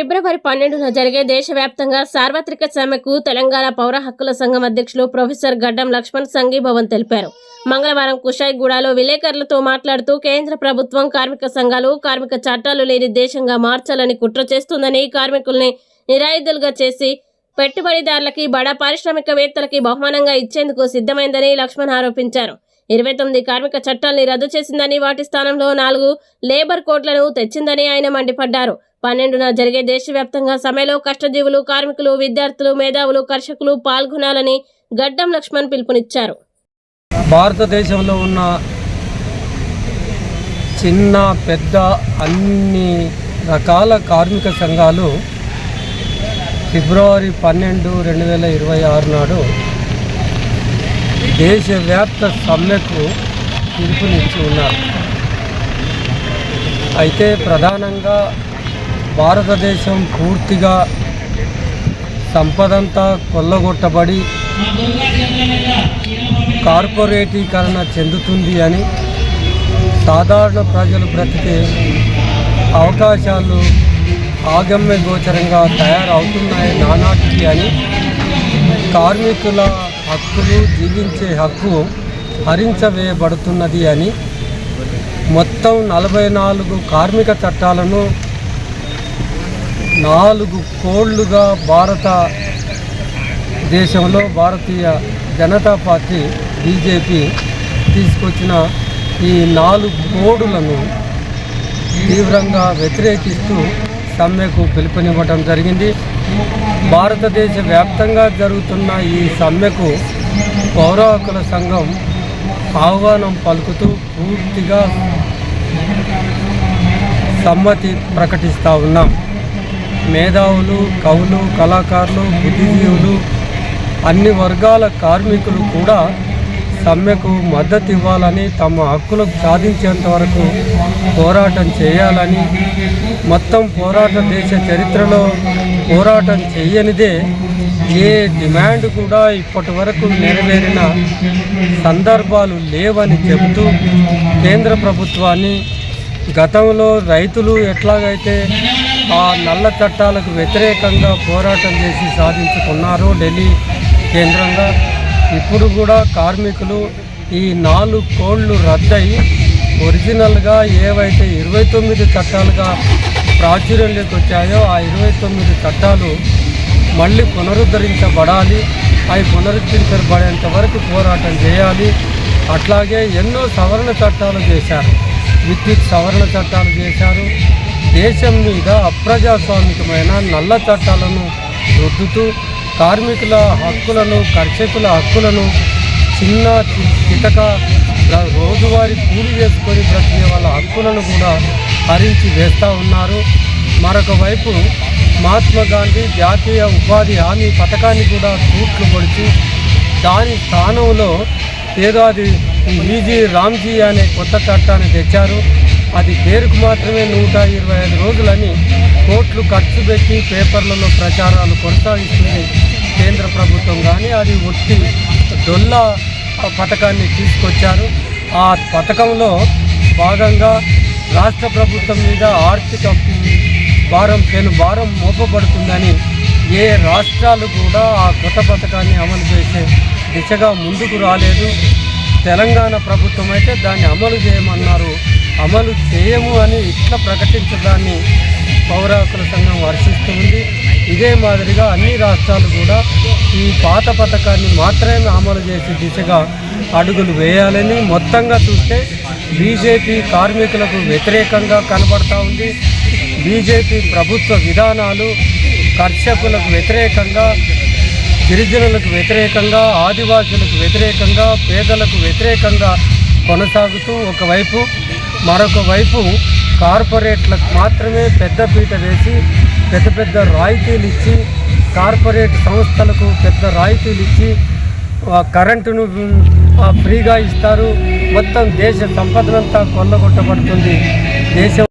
ఫిబ్రవరి పన్నెండున జరిగే దేశవ్యాప్తంగా సార్వత్రిక సమ్మెకు తెలంగాణ పౌర హక్కుల సంఘం అధ్యక్షులు ప్రొఫెసర్ గడ్డం లక్ష్మణ్ సంఘీభవన్ తెలిపారు. మంగళవారం కుషాయిగూడలో విలేకరులతో మాట్లాడుతూ కేంద్ర ప్రభుత్వం కార్మిక సంఘాలు కార్మిక చట్టాలు లేని దేశంగా మార్చాలని కుట్ర చేస్తుందని కార్మికుల్ని నిరాయుధులుగా చేసి పెట్టుబడిదారులకి బడా పారిశ్రామికవేత్తలకి బహుమానంగా ఇచ్చేందుకు సిద్ధమైందని లక్ష్మణ్ ఆరోపించారు. ఇరవై తొమ్మిది కార్మిక చట్టాల్ని రద్దు చేసిందని వాటి స్థానంలో నాలుగు లేబర్ కోడ్లను తెచ్చిందని ఆయన మండిపడ్డారు. పన్నెండున జరిగే దేశవ్యాప్తంగా సమ్మెలో కష్టజీవులు కార్మికులు విద్యార్థులు మేధావులు కర్షకులు పాల్గొనాలని గడ్డం లక్ష్మణ్ పిలుపునిచ్చారు. భారతదేశంలో ఉన్న చిన్న పెద్ద అన్ని రకాల కార్మిక సంఘాలు ఫిబ్రవరి పన్నెండు రెండు వేల ఇరవై ఆరు నాడు దేశవ్యాప్త సమ్మెకు పిలుపునిచ్చి ఉన్నారు. అయితే ప్రధానంగా భారతదేశం పూర్తిగా సంపదంతా కొల్లగొట్టబడి కార్పొరేటీకరణ చెందుతుంది అని సాధారణ ప్రజలు బ్రతికే అవకాశాలు ఆగమ్య గోచరంగా తయారవుతున్నాయి నానాటికి అని కార్మికుల హక్కులు జీవించే హక్కు హరించవేయబడుతున్నది అని మొత్తం నలభై నాలుగు కార్మిక చట్టాలను నాలుగు కోళ్ళుగా భారత దేశంలో భారతీయ జనతా పార్టీ బీజేపీ తీసుకొచ్చిన ఈ నాలుగు కోడులను తీవ్రంగా వ్యతిరేకిస్తూ సమ్మెకు పిలుపునివ్వడం జరిగింది. భారతదేశ వ్యాప్తంగా జరుగుతున్న ఈ సమ్మెకు పౌర హక్కుల సంఘం ఆహ్వానం పలుకుతూ పూర్తిగా సమ్మతి ప్రకటిస్తూ ఉన్నాం. మేధావులు కవులు కళాకారులు బుద్ధిజీవులు అన్ని వర్గాల కార్మికులు కూడా సమ్మెకు మద్దతు ఇవ్వాలని తమ హక్కులకు సాధించేంత వరకు పోరాటం చేయాలని మొత్తం పోరాట దేశ చరిత్రలో పోరాటం చేయనిదే ఏ డిమాండ్ కూడా ఇప్పటి వరకు నెరవేరిన సందర్భాలు లేవని చెబుతూ కేంద్ర ప్రభుత్వాన్ని గతంలో రైతులు ఎట్లాగైతే ఆ నల్ల చట్టాలకు వ్యతిరేకంగా పోరాటం చేసి సాధించుకున్నారు ఢిల్లీ కేంద్రంగా. ఇప్పుడు కూడా కార్మికులు ఈ నాలుగు కోళ్ళు రద్దయి ఒరిజినల్గా ఏవైతే ఇరవై తొమ్మిది చట్టాలుగా ప్రాచుర్యంలోకి వచ్చాయో ఆ ఇరవై తొమ్మిది చట్టాలు మళ్ళీ పునరుద్ధరించబడాలి. అవి పునరుద్ధరించబడేంత వరకు పోరాటం చేయాలి. అట్లాగే ఎన్నో సవరణ చట్టాలు చేశారు. విద్యుత్ సవరణ చట్టాలు చేశారు. దేశం మీద అప్రజాస్వామికమైన నల్ల చట్టాలను రుద్దుతూ కార్మికుల హక్కులను కర్షకుల హక్కులను చిన్న చితక రోజువారీ కూలి చేసుకొని ప్రక్రియ వాళ్ళ హక్కులను కూడా హరించి వేస్తూ ఉన్నారు. మరొక వైపు మహాత్మా గాంధీ జాతీయ ఉపాధి హామీ పథకాన్ని కూడా తూట్లు పొడిచి దాని స్థానంలో ఏదో అది ఈజీ రామ్జీ అనే కొత్త చట్టాన్ని తెచ్చారు. అది పేరుకు మాత్రమే నూట ఇరవై ఐదు రోజులని కోట్లు ఖర్చు పెట్టి పేపర్లలో ప్రచారాలు కొనసాగిస్తుంది కేంద్ర ప్రభుత్వం. కానీ అది ఒట్టి డొల్ల పథకాన్ని తీసుకొచ్చారు. ఆ పథకంలో భాగంగా రాష్ట్ర ప్రభుత్వం మీద ఆర్థిక భారం పెను భారం మోపబడుతుందని ఏ రాష్ట్రాలు కూడా ఆ కొత్త పథకాన్ని అమలు చేసే దిశగా ముందుకు రాలేదు. తెలంగాణ ప్రభుత్వం అయితే దాన్ని అమలు చేయమన్నారు అమలు చేయము అని ఇట్లా ప్రకటించడాన్ని పౌర హక్కుల సంఘం వర్షిస్తుంది. ఇదే మాదిరిగా అన్ని రాష్ట్రాలు కూడా ఈ పాత పథకాన్ని మాత్రమే అమలు చేసే దిశగా అడుగులు వేయాలని మొత్తంగా చూస్తే బీజేపీ కార్మికులకు వ్యతిరేకంగా కనబడతా ఉంది. బీజేపీ ప్రభుత్వ విధానాలు కర్షకులకు వ్యతిరేకంగా గిరిజనులకు వ్యతిరేకంగా ఆదివాసులకు వ్యతిరేకంగా పేదలకు వ్యతిరేకంగా కొనసాగుతూ ఒకవైపు మరొక వైపు కార్పొరేట్లకు మాత్రమే పెద్దపీట వేసి పెద్ద పెద్ద రాయితీలు ఇచ్చి కార్పొరేట్ సంస్థలకు పెద్ద రాయితీలు ఇచ్చి ఆ కరెంటును ఫ్రీగా ఇస్తారు. మొత్తం దేశ సంపదనంతా కొల్లగొట్టబడుతుంది. దేశం